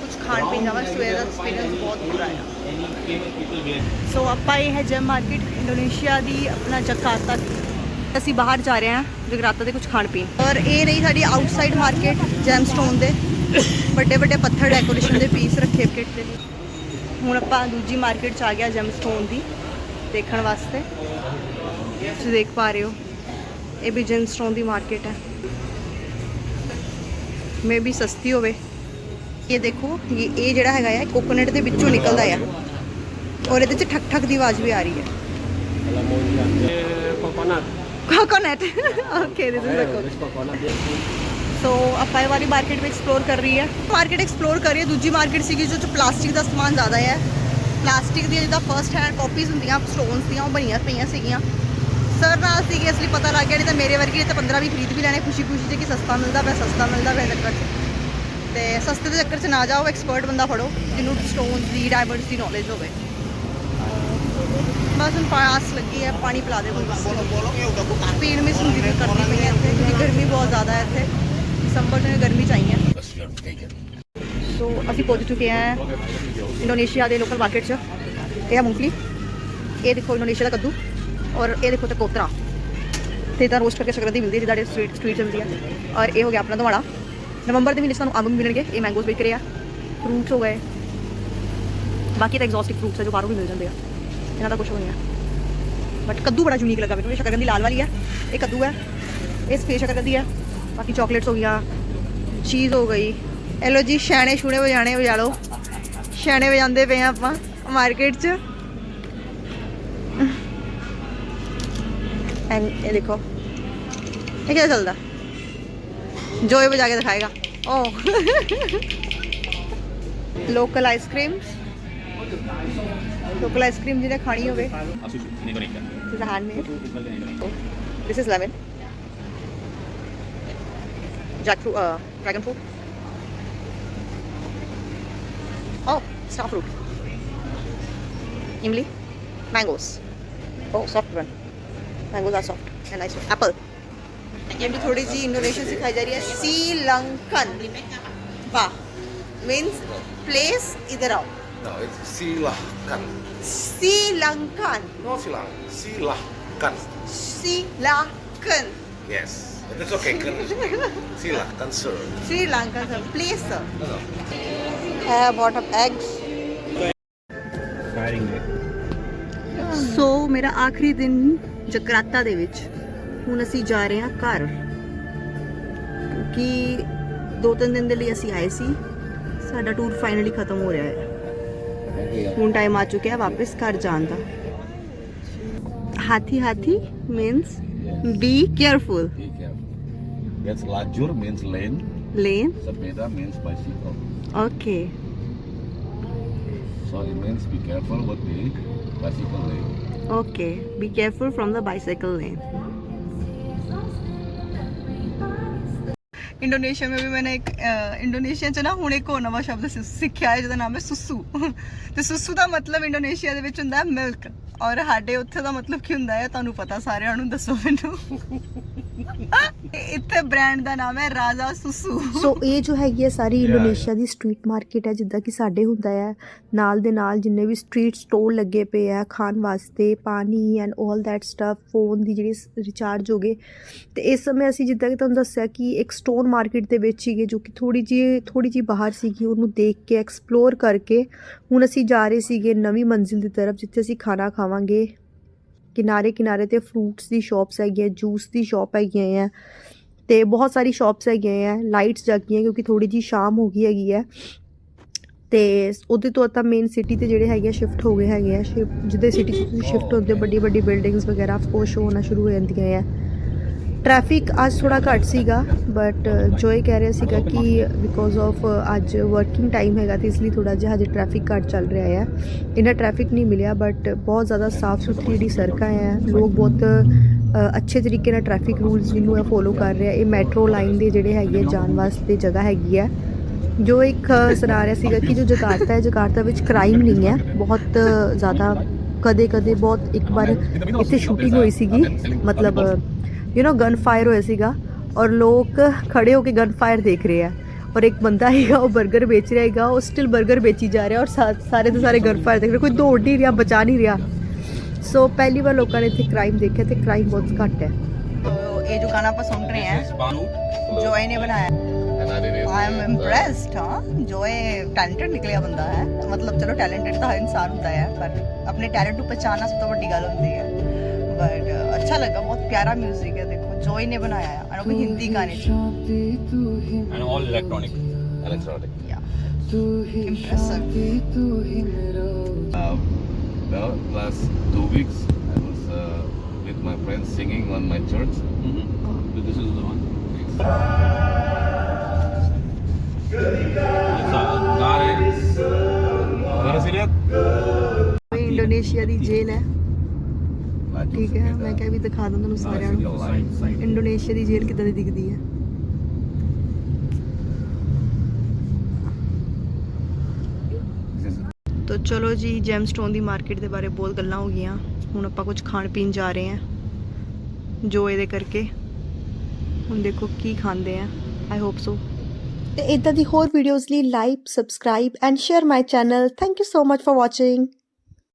ਕੁਝ ਖਾਣ ਪੀਣ ਜਾਵਾਂਗੇ ਸਵੇਰ ਦਾ ਐਕਸਪੀਰੀਅੰਸ ਬਹੁਤ ਬੁਰਾ ਹੈ ਸੋ ਆਪਾਂ ਇਹ ਹੈ ਜੈਮ ਮਾਰਕੀਟ ਇੰਡੋਨੇਸ਼ੀਆ ਦੀ ਆਪਣਾ ਜਕਾਰਤਾ ਦੀ ਅਸੀਂ ਬਾਹਰ ਜਾ ਰਹੇ ਹਾਂ ਜਗਰਾਤਾ ਦੇ ਕੁਝ ਖਾਣ ਪੀਣ। ਔਰ ਇਹ ਰਹੀ ਸਾਡੀ ਆਊਟਸਾਈਡ ਮਾਰਕੀਟ ਜੈਮਸਟੋਨ ਦੇ ਵੱਡੇ ਵੱਡੇ ਪੱਥਰ ਡੈਕੋਰੇਸ਼ਨ ਦੇ ਪੀਸ ਰੱਖੇ ਕਿਟ ਦੇ ਲਈ ਹੁਣ ਆਪਾਂ ਦੂਜੀ ਮਾਰਕੀਟ ਚ ਆ ਗਿਆ ਜੈਮਸਟੋਨ ਦੀ ਦੇਖਣ ਵਾਸਤੇ। ਤੁਸੀਂ ਦੇਖ ਪਾ ਰਹੇ ਹੋ ਇਹ ਵੀ ਜੈਮਸਟੋਨ ਦੀ ਮਾਰਕੀਟ ਹੈ। ਮੇ ਵੀ ਸਸਤੀ ਹੋਵੇ। ਇਹ ਦੇਖੋ ਇਹ ਇਹ ਜਿਹੜਾ ਹੈਗਾ ਆ ਕੋਕੋਨਟ ਦੇ ਵਿੱਚੋਂ ਨਿਕਲਦਾ ਆ। ਔਰ ਇਹਦੇ ਚ ਠਕ ਠਕ ਦੀ ਆਵਾਜ਼ ਵੀ ਆ ਰਹੀ ਹੈ coconut. Coconut okay this is This coconut. So ਆਪਾਂ ਇਹ ਵਾਲੀ ਮਾਰਕੀਟ ਵਿੱਚ ਐਕਸਪਲੋਰ ਕਰ ਰਹੀ ਹੈ ਮਾਰਕੀਟ ਐਕਸਪਲੋਰ ਕਰ ਰਹੀ ਹੈ ਦੂਜੀ ਮਾਰਕੀਟ ਸੀਗੀ ਜੋ ਚ ਪਲਾਸਟਿਕ ਦਾ ਸਮਾਨ ਜ਼ਿਆਦਾ ਹੈ ਪਲਾਸਟਿਕ ਦੀਆਂ ਜਿੱਦਾਂ ਫਰਸਟ ਹੈਂਡ ਕਾਪੀਜ਼ ਹੁੰਦੀਆਂ ਸਟੋਨਸ ਦੀਆਂ ਉਹ ਬਣੀਆਂ ਪਈਆਂ ਸੀਗੀਆਂ। ਸਰ ਨਾਲ ਸੀਗੇ ਇਸ ਲਈ ਪਤਾ ਲੱਗ ਗਿਆ ਨਹੀਂ ਤਾਂ ਮੇਰੇ ਵਰਗੀ ਨੇ ਤਾਂ 15 ਵੀ ਖਰੀਦ ਵੀ ਲੈਣੇ ਖੁਸ਼ੀ ਖੁਸ਼ੀ ਜੇ ਕਿ ਸਸਤਾ ਮਿਲਦਾ ਪਿਆ ਸਸਤਾ ਮਿਲਦਾ ਪਿਆ ਚੱਕਰ 'ਚ ਤੇ ਸਸਤੇ ਦੇ ਚੱਕਰ 'ਚ ਨਾ ਜਾਓ ਐਕਸਪਰਟ ਬੰਦਾ ਫੜੋ, ਜਿਹਨੂੰ ਸਟੋਨਸ ਦੀ ਡਾਇਮੰਡਸ ਦੀ ਨੌਲੇਜ ਹੋਵੇ। ਬਸ ਹੁਣ ਪਾਸ ਲੱਗੀ ਹੈ, ਪਾਣੀ ਪਿਲਾ ਦੇ ਕੋਈ ਸਪੀਡ ਮਿਸ ਹੁੰਦੀ ਕਰਨੀ ਪਈ ਹੈ ਇੱਥੇ, ਕਿਉਂਕਿ ਗਰਮੀ ਬਹੁਤ ਜ਼ਿਆਦਾ ਹੈ ਇੱਥੇ। ਦਸੰਬਰ ਨੂੰ ਗਰਮੀ ਚਾਹੀਏ ਸੋ ਅਸੀਂ ਪਹੁੰਚ ਚੁੱਕੇ ਹਾਂ ਇੰਡੋਨੇਸ਼ੀਆ ਦੇ ਲੋਕਲ ਮਾਰਕੀਟ 'ਚ। ਇਹ ਆ ਮੂੰਗਫਲੀ, ਇਹ ਦੇਖੋ ਇੰਡੋਨੇਸ਼ੀਆ ਦਾ ਕੱਦੂ, ਔਰ ਇਹ ਦੇਖੋ ਚਕੋਤਰਾ ਤੇ ਤਾਂ ਰੋਸਟ ਕਰਕੇ ਸਕਰਦੀ ਮਿਲਦੀ ਹੈ, ਜਿੱਦਾਂ ਸਟਰੀਟ ਸਟਰੀਟ ਚੱਲਦੀ ਹੈ। ਔਰ ਇਹ ਹੋ ਗਿਆ ਆਪਣਾ ਦਵਾੜਾ ਨਵੰਬਰ ਦੇ ਮਹੀਨੇ ਸਾਨੂੰ ਅੰਬ ਮਿਲਣਗੇ, ਇਹ ਮੈਂਗੋਸ ਵਿਕ ਰਹੇ ਆ ਫਰੂਟਸ ਹੋ ਗਏ। ਬਾਕੀ ਤਾਂ ਐਗਜ਼ੌਸਟਿਕ ਫਰੂਟਸ ਹੈ ਜੋ ਬਾਹਰੋਂ ਵੀ ਮਿਲ ਜਾਂਦੇ ਆ। ਇਹਨਾਂ ਦਾ ਕੁਝ ਹੋ ਨਹੀਂ ਹੈ ਬਟ ਕੱਦੂ ਬੜਾ ਯੂਨੀਕ ਲੱਗਾ ਮੈਨੂੰ, ਇਹ ਸ਼ਕਰਕੰਦੀ ਲਾਲ ਵਾਲੀ ਆ, ਇਹ ਕੱਦੂ ਹੈ ਇਹ ਸਪੇਸ ਸ਼ਕਰਕੰਦੀ ਹੈ ਬਾਕੀ ਚਾਕਲੇਟਸ ਹੋ ਗਈਆਂ ਚੀਜ਼ ਹੋ ਗਈ ਇਹ ਲੋ ਜੀ ਛਾਣੇ ਛੂਣੇ ਵਜਾਣੇ ਵਜਾ ਲਓ। ਛਾਣੇ ਵਜਾਉਂਦੇ ਪਏ ਆ ਆਪਾਂ ਮਾਰਕੀਟ 'ਚ। ਐਂਡ ਇਹ ਦੇਖੋ, ਇਹ ਕਿਹਦਾ ਚੱਲਦਾ? ਜੋ ਇਹ ਵਜਾ ਕੇ ਦਿਖਾਏਗਾ ਓ ਲੋਕਲ ਆਈਸਕ੍ਰੀਮਸ ਲੋਕਲ ਆਈਸਕ੍ਰੀਮ ਜਿਹਨੇ ਖਾਣੀ ਹੋਵੇ ਅਸੀਂ ਨਹੀਂ ਬਣੇਗਾ this is handmade this is lemon jackfruit uh, dragon fruit oh star fruit imli mangoes oh soft one mangoes are soft and nice apple ये भी थोड़ी सी इंडोनेशियन सिखाई जा रही है श्रीलंकन वाह मीन्स प्लेस इधर आओ No, it's silahkan. Sri Lankan No silang. Silahkan. Sri Lankan Yes. It's okay. Kan. Silahkan, sir. Sri Lankan sir place sir No, no. I bought up eggs ਸੋ ਮੇਰਾ ਆਖਰੀ ਦਿਨ ਜਕਰਾਤਾ ਦੇ ਵਿੱਚ ਹੁਣ ਅਸੀਂ ਜਾ ਰਹੇ ਹਾਂ ਘਰ ਕਿ ਦੋ ਤਿੰਨ ਦਿਨ ਦੇ ਲਈ ਅਸੀਂ ਆਏ ਸੀ ਸਾਡਾ ਟੂਰ ਫਾਈਨਲੀ ਖਤਮ ਹੋ ਰਿਹਾ ਹੈ ਹੁਣ ਟਾਈਮ ਆ ਚੁੱਕਿਆ ਵਾਪਸ ਘਰ ਜਾਣ ਦਾ ਹਾਥੀ ਹਾਥੀ means be careful That's lajur means lane. Lane. Sepeda means bicycle. Okay. So it means be careful with the bicycle lane. Okay. Be careful from the bicycle lane. Indonesia में भी मैंने एक ਇੰਡੋਨੇਸ਼ੀਆ ਚ ਨਾ ਹੁਣ ਇੱਕ ਹੋਰ ਨਵਾਂ ਸ਼ਬਦ ਸਿ- ਸਿੱਖਿਆ ਹੈ ਜਿਹਦਾ ਨਾਮ ਹੈ ਸੁਸੂ ਤੇ ਸੁਸੂ ਦਾ ਮਤਲਬ ਇੰਡੋਨੇਸ਼ੀਆ ਦੇ ਵਿੱਚ ਹੁੰਦਾ ਹੈ ਮਿਲਕ ਔਰ ਸਾਡੇ ਉੱਥੇ ਦਾ ਮਤਲਬ ਕੀ ਹੁੰਦਾ ਹੈ ਤੁਹਾਨੂੰ ਪਤਾ ਸਾਰਿਆਂ ਨੂੰ ਦੱਸੋ ਮੈਨੂੰ ਇੱਥੇ ਬ੍ਰਾਂਡ ਦਾ ਨਾਮ ਹੈ ਰਾਜਾ ਸੁਸੂ। ਸੋ ਇਹ ਜੋ ਹੈਗੀ ਹੈ ਸਾਰੀ ਇੰਡੋਨੇਸ਼ੀਆ ਦੀ ਸਟਰੀਟ ਮਾਰਕੀਟ ਹੈ ਜਿੱਦਾਂ ਕਿ ਸਾਡੇ ਹੁੰਦਾ ਹੈ ਨਾਲ ਦੇ ਨਾਲ ਜਿੰਨੇ ਵੀ ਸਟਰੀਟ ਸਟੋਰ ਲੱਗੇ ਪਏ ਆ ਖਾਣ ਵਾਸਤੇ ਪਾਣੀ ਐਂਡ 올 ਦੈਟ ਸਟਫ ਫੋਨ ਦੀ ਜਿਹੜੀ ਰਿਚਾਰਜ ਹੋ ਗਏ। ਤੇ ਇਸ ਸਮੇਂ ਅਸੀਂ ਜਿੱਦਾਂ ਕਿ ਤੁਹਾਨੂੰ ਦੱਸਿਆ ਕਿ ਇੱਕ ਸਟੋਰ ਮਾਰਕੀਟ ਦੇ ਵਿੱਚ ਸੀਗੇ ਜੋ ਕਿ ਥੋੜੀ ਜਿਹੀ ਥੋੜੀ ਜਿਹੀ ਬਾਹਰ ਸੀਗੀ ਉਹਨੂੰ ਦੇਖ ਕੇ ਐਕਸਪਲੋਰ ਕਰਕੇ ਹੁਣ ਅਸੀਂ ਜਾ ਰਹੇ ਸੀਗੇ ਨਵੀਂ ਮੰਜ਼ਿਲ ਦੀ ਤਰਫ ਜਿੱਥੇ ਅਸੀਂ ਖਾਣਾ ਖਾਵਾਂਗੇ। ਕਿਨਾਰੇ ਕਿਨਾਰੇ ਤੇ ਫਰੂਟਸ ਦੀ ਸ਼ਾਪਸ ਹੈਗੀਆਂ ਜੂਸ ਦੀ ਸ਼ਾਪ ਹੈਗੀਆਂ ਆ ਤੇ ਬਹੁਤ ਸਾਰੀ ਸ਼ਾਪਸ ਹੈਗੀਆਂ ਆ ਲਾਈਟਸ ਜਗੀਆਂ ਕਿਉਂਕਿ ਥੋੜੀ ਜੀ ਸ਼ਾਮ ਹੋ ਗਈ ਹੈਗੀ ਹੈ ਤੇ ਉਹਦੇ ਤੋਂ ਤਾਂ ਮੇਨ ਸਿਟੀ ਤੇ ਜਿਹੜੇ ਹੈਗੇ ਸ਼ਿਫਟ ਹੋ ਗਏ ਹੈਗੇ ਆ ਸ਼ਿਫ- ਜਿੱਦੇ ਸਿਟੀ ਚ ਸ਼ਿਫਟ ਹੁੰਦੇ ਵੱਡੀ ਵੱਡੀ ਬਿਲਡਿੰਗਸ ਵਗੈਰਾ ਆਫ ਕੋਰਸ ਹੋਣਾ ਸ਼ੁਰੂ ਹੋ ਜਾਂਦੀਆਂ ਆ। ਟ੍ਰੈਫਿਕ ਅੱਜ ਥੋੜਾ ਘੱਟ ਸੀਗਾ ਬਟ ਜੋਏ ਕਹਿ ਰਿਹਾ ਸੀਗਾ ਕਿ ਬਿਕੋਜ਼ ਆਫ ਅੱਜ ਵਰਕਿੰਗ ਟਾਈਮ ਹੈਗਾ ਤੇ ਇਸ ਲਈ ਥੋੜਾ ਜਿਹਾ ਹਜੇ ਟ੍ਰੈਫਿਕ ਘੱਟ ਚੱਲ ਰਿਹਾ ਹੈ ਇੰਨਾ ਟ੍ਰੈਫਿਕ ਨਹੀਂ ਮਿਲਿਆ ਬਟ ਬਹੁਤ ਜ਼ਿਆਦਾ ਸਾਫ਼ ਸੁਥਰੀ ਜਿਹੜੀ ਸੜਕਾਂ ਹੈ ਲੋਕ ਬਹੁਤ ਅੱਛੇ ਤਰੀਕੇ ਨਾਲ ਟ੍ਰੈਫਿਕ ਰੂਲਸ ਜਿਹਨੂੰ ਹੈ ਫੋਲੋ ਕਰ ਰਿਹਾ ਇਹ ਮੈਟਰੋ ਲਾਈਨ ਦੇ ਜਿਹੜੇ ਹੈਗੇ ਆ ਜਾਣ ਵਾਸਤੇ ਜਗ੍ਹਾ ਹੈਗੀ ਹੈ ਜੋ ਇੱਕ ਅ, ਸੁਣਾ ਰਿਹਾ ਸੀਗਾ ਕਿ ਜੋ ਜਕਾਰਤਾ ਹੈ ਜਕਾਰਤਾ ਵਿੱਚ ਕ੍ਰਾਈਮ ਨਹੀਂ ਹੈ ਬਹੁਤ ਜ਼ਿਆਦਾ ਕਦੇ ਕਦੇ ਬਹੁਤ ਇੱਕ ਵਾਰ ਇੱਥੇ ਸ਼ੂਟਿੰਗ ਹੋਈ ਸੀਗੀ ਮਤਲਬ यू नो गन फायर हुआ सीगा और लोग खड़े होकर गन फायर देख रहे हैं। और एक बंदा आएगा वो बर्गर बेच रहा है वो स्टिल बर्गर बेची जा रहा है और सारे तो सारे गन फायर देख रहे कोई दौड़ नहीं रहा बचा नहीं रहा। सो so, पहली बार लोगों ने इतने क्राइम देखे थे क्राइम बहुत घट है। तो ये गाना आप सुन रहे हैं। जोए ने बनाया। आई एम इम्प्रेस्ड हाँ। टैलेंटेड निकलिया बंदा है। मतलब चलो टैलेंटेड तो हर इंसान होता है पर अपने टैलेंट को पहचानना सब तो बड़ी गल होती है। बट अच्छा लगा बहुत प्यारा म्यूजिक है देखो जॉय ने बनाया है और वो हिंदी गाने एंड ऑल इलेक्ट्रॉनिक इलेक्ट्रॉनिक या impressive Well, last two weeks I was uh, with my friends singing on my church. Mm -hmm. So this is the one. Thanks. Indonesia ਦੀ ਜੇਲ੍ਹ ਹੈ ਠੀਕ ਹੈ. ਮੈਂ ਕਿਹਾ ਵੀ ਦਿਖਾ ਦਾਂ ਤੁਹਾਨੂੰ ਸਾਰਿਆਂ ਨੂੰ. ਇੰਡੋਨੇਸ਼ੀਆ ਦੀ ਜੇਲ੍ਹ ਕਿੱਦਾਂ ਦੀ ਦਿਖਦੀ ਹੈ? ਤੋ ਚਲੋ ਜੀ ਜੈਮਸਟੋਨ ਦੀ ਮਾਰਕੀਟ ਦੇ ਬਾਰੇ ਬਹੁਤ ਗੱਲਾਂ ਹੋ ਗਈਆਂ। ਹੁਣ ਆਪਾਂ ਕੁਝ ਖਾਣ ਪੀਣ ਜਾ ਰਹੇ ਹਾਂ। ਜੋ ਇਹਦੇ ਕਰਕੇ। ਹੁਣ ਦੇਖੋ ਕੀ ਖਾਂਦੇ ਆ। ਆਈ ਹੋਪ ਸੋ ਤੇ ਇਦਾਂ ਦੀ ਹੋਰ ਵੀਡੀਓਜ਼ ਲਈ like subscribe and share my channel thank you so much for watching